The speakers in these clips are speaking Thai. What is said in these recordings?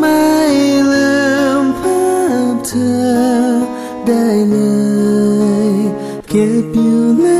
ไม่ลืมภาพเธอได้เลยเก็บอยู่ใน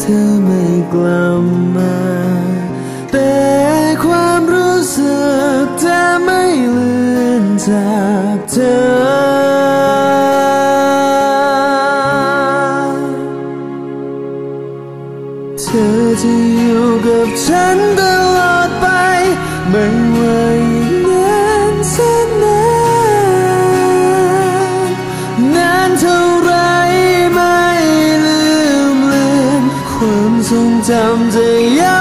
เธอไม่กลับมา แต่ความรู้สึกจะไม่เลือนจากเธอ เธอจะอยู่ ทรงจำจะย้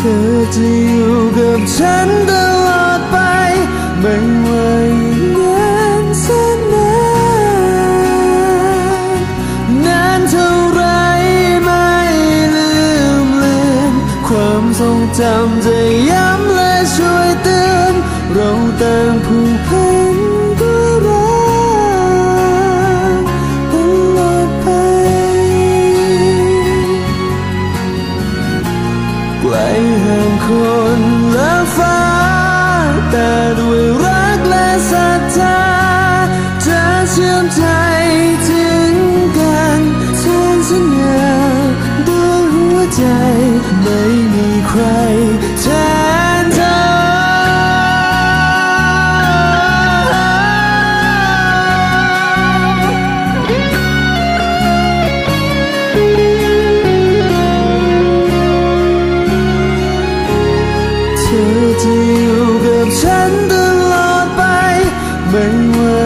ธอจะอยู่กับฉันตลอดไปไม่ว่าอีกนานแสนนานนานเท่าไรไม่ลืมเลือนความทรงจำจะ งคนและฟ้าแต่ จะอยู่กับฉันตลอดไป ไม่ว่า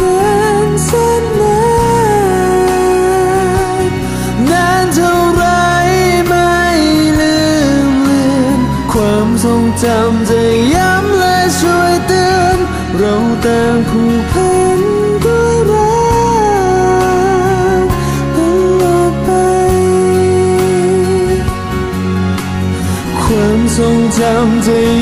นานแสนนานนานเท่าไรไม่ลืมเลือนความทรงจำจะย้ำและช่วยเตือนเราต่างผูกพันด้วยรักตลอดไป ความทรงจำจะ